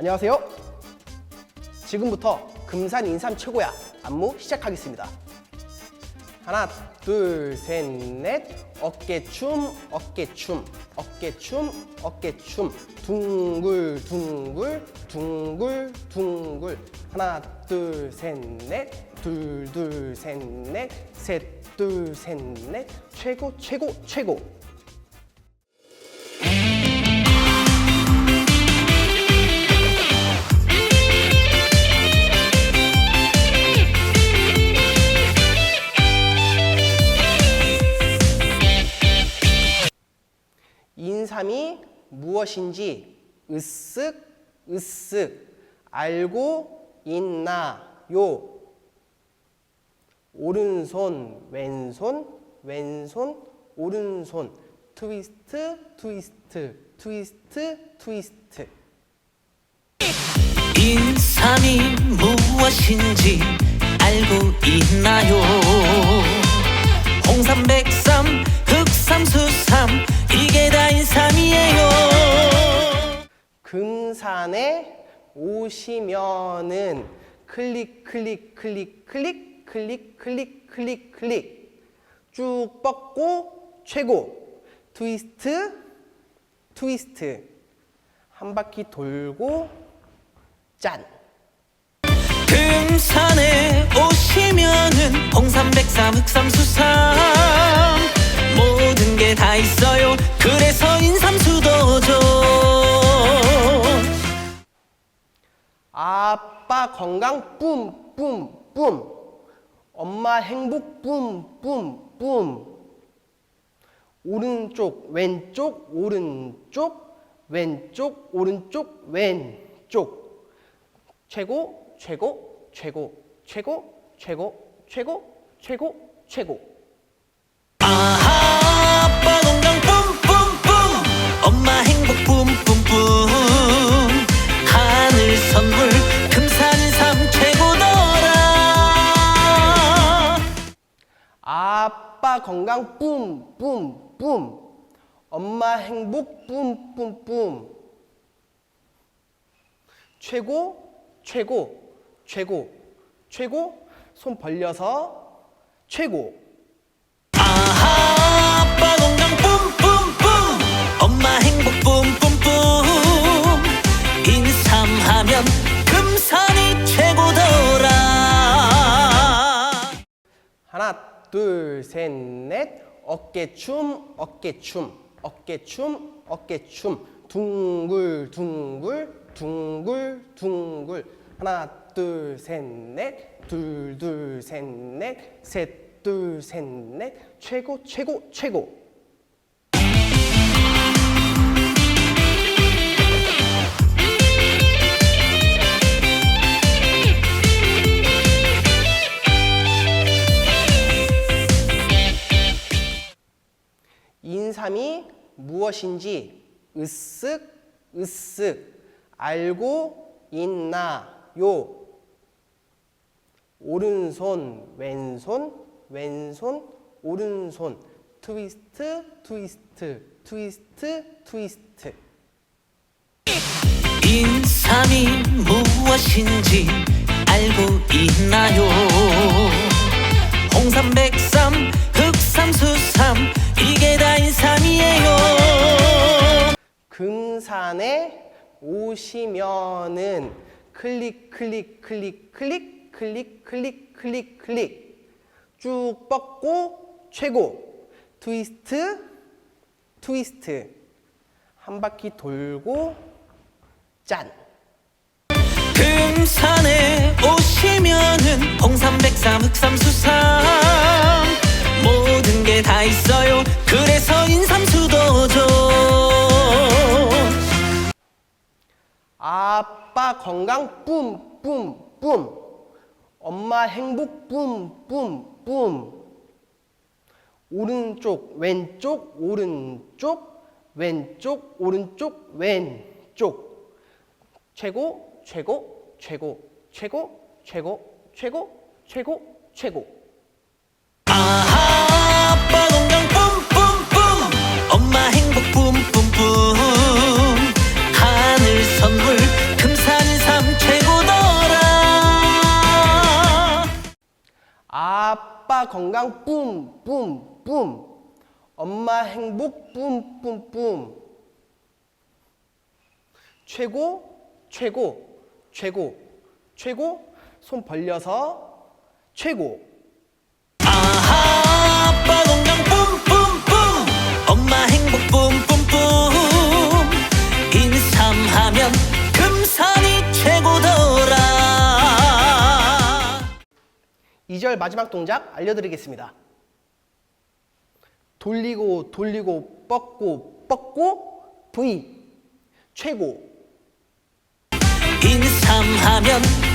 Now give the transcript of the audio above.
안녕하세요. 지금부터 금산 인삼 최고야 안무 시작하겠습니다. 하나, 둘, 셋, 넷. 어깨춤, 어깨춤, 어깨춤, 어깨춤. 둥글, 둥글, 둥글, 둥글. 하나, 둘, 셋, 넷. 둘, 둘, 셋, 넷. 셋, 둘, 셋, 넷. 최고, 최고, 최고. 무엇인지 으쓱 으쓱 알고 있나요? 오른손 왼손 왼손 오른손 트위스트 트위스트 트위스트 트위스트 인삼이 무엇인지 알고 있나요? 금산에 오시면은 클릭 클릭 클릭 클릭 클릭 클릭 클릭 클릭. 쭉 뻗고 최고. 트위스트 트위스트. 한 바퀴 돌고 짠. 금산에 오시면은 홍삼, 백삼, 흑삼, 수삼. 모든 게 다 있어요. 그래서 인삼 건강 뿜뿜뿜. 엄마 행복 뿜뿜뿜. 오른쪽 왼쪽 오른쪽 왼쪽 오른쪽 왼쪽. 최고 최고 최고 최고 최고 최고 최고 최고 건강 뿜 뿜 뿜. 엄마 행복 뿜 뿜 뿜. 최고 최고 최고 최고. 손 벌려서 최고. 아하 아빠 건강 뿜 뿜 뿜. 엄마 행복 뿜 뿜 둘 셋 넷. 어깨춤 어깨춤 어깨춤 어깨춤. 둥글 둥글 둥글 둥글. 하나 둘 셋 넷. 둘 둘 셋 넷. 셋 둘 셋 넷. 최고 최고 최고 인삼이 무엇인지 으쓱 으쓱 알고 있나요? 오른손 왼손 왼손 오른손 트위스트 트위스트 트위스트 트위스트 인삼이 무엇인지 알고 있나요? 홍삼, 백삼, 흑삼, 수 금산에 오시면은 클릭 클릭 클릭 클릭 클릭 클릭 클릭 클릭. 쭉 뻗고 최고. 트위스트 트위스트. 한 바퀴 돌고 짠. 금산에 오시면은 홍삼, 백삼, 흑삼, 수삼. 모든 게 다 있어요. 그래서 인삼수도죠 아빠 건강 뿜뿜뿜. 엄마 행복 뿜뿜뿜. 오른쪽 왼쪽 오른쪽 왼쪽 오른쪽 왼쪽. 최고 최고 최고 최고 최고 최고 최고 최고. 아빠 건강 뿜뿜뿜. 엄마 행복 뿜뿜뿜 건강 뿜뿜뿜. 엄마 행복 뿜뿜뿜. 최고 최고 최고. 최고 손 벌려서 최고 2절 마지막 동작 알려드리겠습니다. 돌리고 돌리고 뻗고 뻗고 V 최고 인삼하면